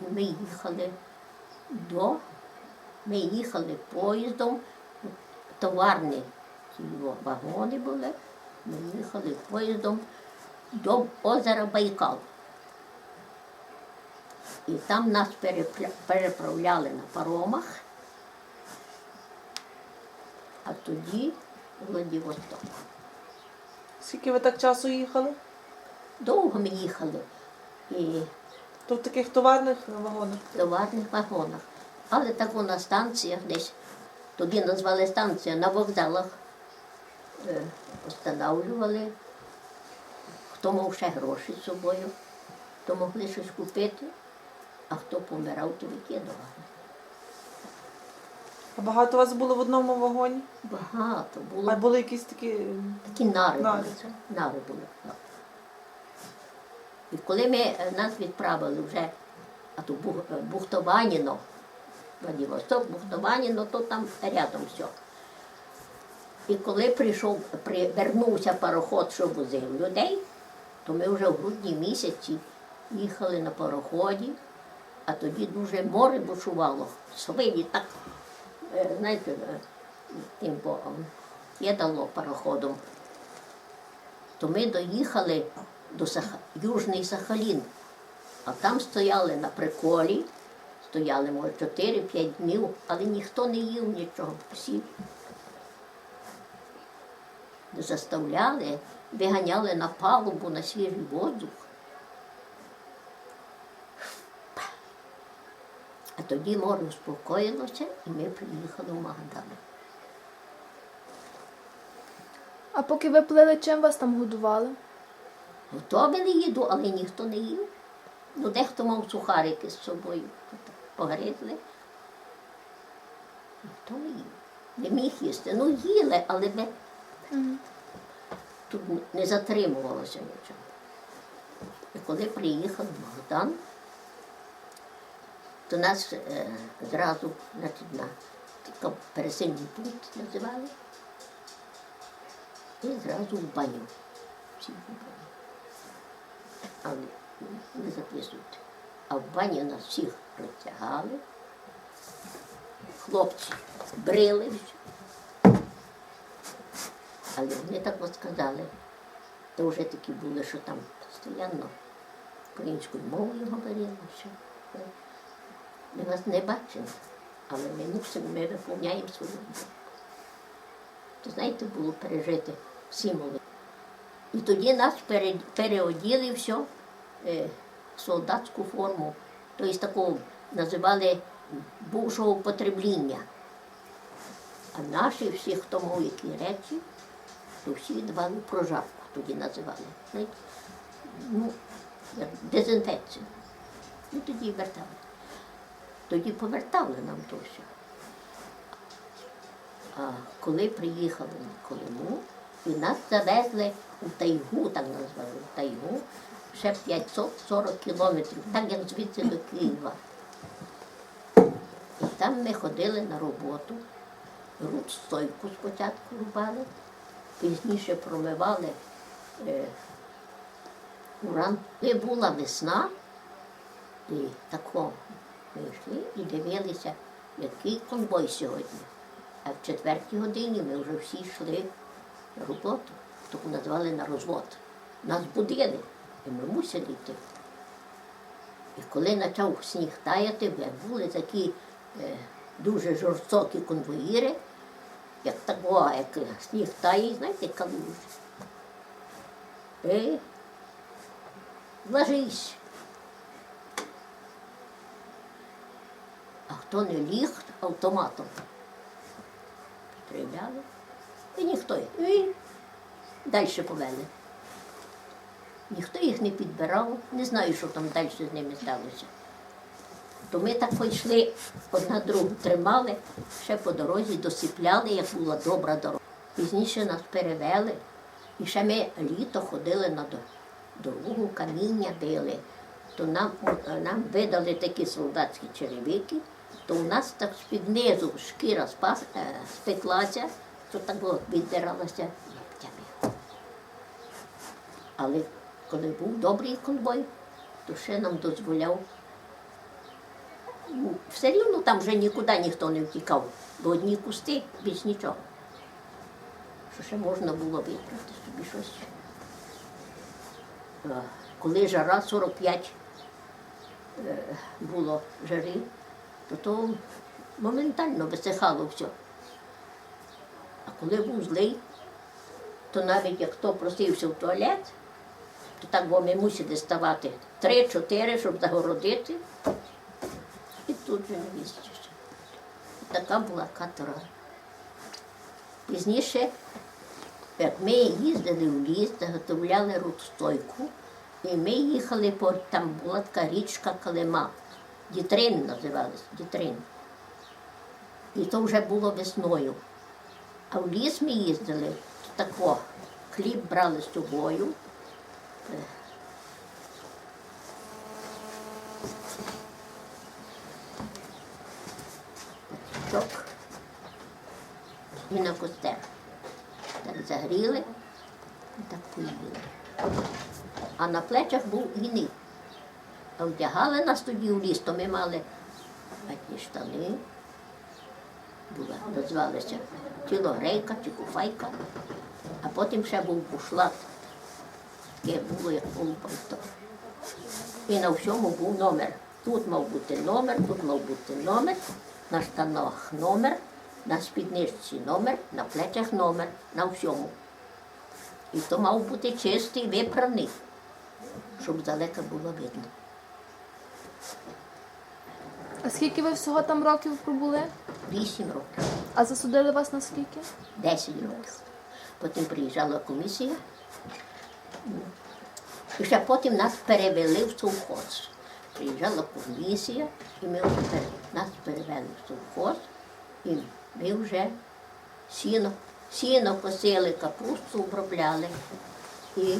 Ми їхали до, ми їхали поїздом, товарні його вагони були. Ми їхали поїздом до озера Байкал. І там нас переправляли на паромах, а тоді Владивосток. Скільки ви так часу їхали? Довго ми їхали і То в таких товарних вагонах? в товарних вагонах. Але тако на станціях десь, тоді назвали станція на вокзалах, е, останавливали, хто мав ще гроші з собою, то могли щось купити, а хто помирав, то викидували. А багато вас було в одному вагоні? Багато було. А були якісь такі. Такі нари Нари. були. Нари були. так. І коли ми, е, нас відправили вже а то е, Бухтованіно, Владивосток, Бухтованіно, то там рядом все. І коли прийшов, при, вернувся пароход, що возив людей, то ми вже в грудні місяці їхали на пароході, а тоді дуже море бушувало. Свині так, е, знаєте, тим боком кидало пароходом. То ми доїхали до Саха... Южний Сахалін, а там стояли на приколі, стояли, може, 4-5 днів, але ніхто не їв нічого. Всі заставляли, виганяли на палубу на свіжий воздух. А тоді море успокоїлося, і ми приїхали в Магадан. А поки ви плили, чим вас там годували? Готовили їду, але ніхто не їв. Ну, дехто мав сухарики з собою, погризли. Ніхто не їв. Не міг їсти. Ну, їли, але ми тут не затримувалося нічого. І коли приїхав Богдан, то нас е, зразу значить, на такий пересильний пункт називали. І зразу в баню. Всі в баню але не записуйте. А в бані нас всіх розтягали, хлопці брили. Але вони так от сказали, то вже такі були, що там постійно українською мовою говорили, що ми вас не бачимо, але ми мусимо, ми виповняємо свою роботу. То знаєте, було пережити всі молоді. І тоді нас переоділи все солдатську форму, тобто таку називали бувшого употребління. А наші всі, хто мав які речі, то всі давали прожарку, тоді називали. Знаєте? Ну, дезінфекцію. І тоді вертали. Тоді повертали нам то все. А коли приїхали на Колиму, і нас завезли у тайгу, так назвали, в тайгу, ще 540 кілометрів, так як звідси до Києва. І там ми ходили на роботу, руд стойку спочатку рубали, пізніше промивали е, уран. І була весна, і тако ми йшли і дивилися, який конвой сьогодні. А в четвертій годині ми вже всі йшли на роботу, таку назвали на розвод. Нас будили, і ми мусили йти. І коли почав сніг таяти, були такі е, дуже жорстокі конвоїри, як такого, як сніг тає, знаєте, калюжі. І ложись. А хто не ліг автоматом, стріляли, і ніхто. І далі повели. Ніхто їх не підбирав, не знаю, що там далі з ними сталося. То ми так пойшли, одна другу тримали, ще по дорозі досипляли, як була добра дорога. Пізніше нас перевели. І ще ми літо ходили на дорогу, каміння били. То нам, нам видали такі солдатські черевики, то у нас так з-під шкіра спас, е, спеклася, то так от віддиралася лаптями. Але коли був добрий конвой, то ще нам дозволяв ну, все рівно там вже нікуди ніхто не втікав, бо одні кусти, більш нічого. Що ще можна було вибрати собі щось. Коли жара 45 е, було жари, то то моментально висихало все. А коли був злий, то навіть як хто просився в туалет, так бо ми мусили ставати три-чотири, щоб загородити. І тут же не. Така була каторга. Пізніше, як ми їздили в ліс, заготовляли рудстойку, і ми їхали по там була така річка Калима. Дітрин називалась, Дітрин. І то вже було весною. А в ліс ми їздили, тако, хліб брали з собою. Патичок і на костер. Так загріли і так поїли. А на плечах був гній. А вдягали нас тоді в ліс, то ми мали ватні штани, була, називалися тілогрейка чи куфайка, а потім ще був бушлат. Таке було як полупальто. І на всьому був номер. Тут мав бути номер, тут мав бути номер, на штанах номер, на спідничці номер, на плечах номер, на всьому. І то мав бути чистий, випраний, щоб здалека було видно. А скільки ви всього там років пробули? Вісім років. А засудили вас на скільки? 10 років. Потім приїжджала комісія. І ще потім нас перевели в совхоз. Приїжджала комісія, і ми нас перевели в совхоз, і ми вже сіно, сіно косили, капусту обробляли. І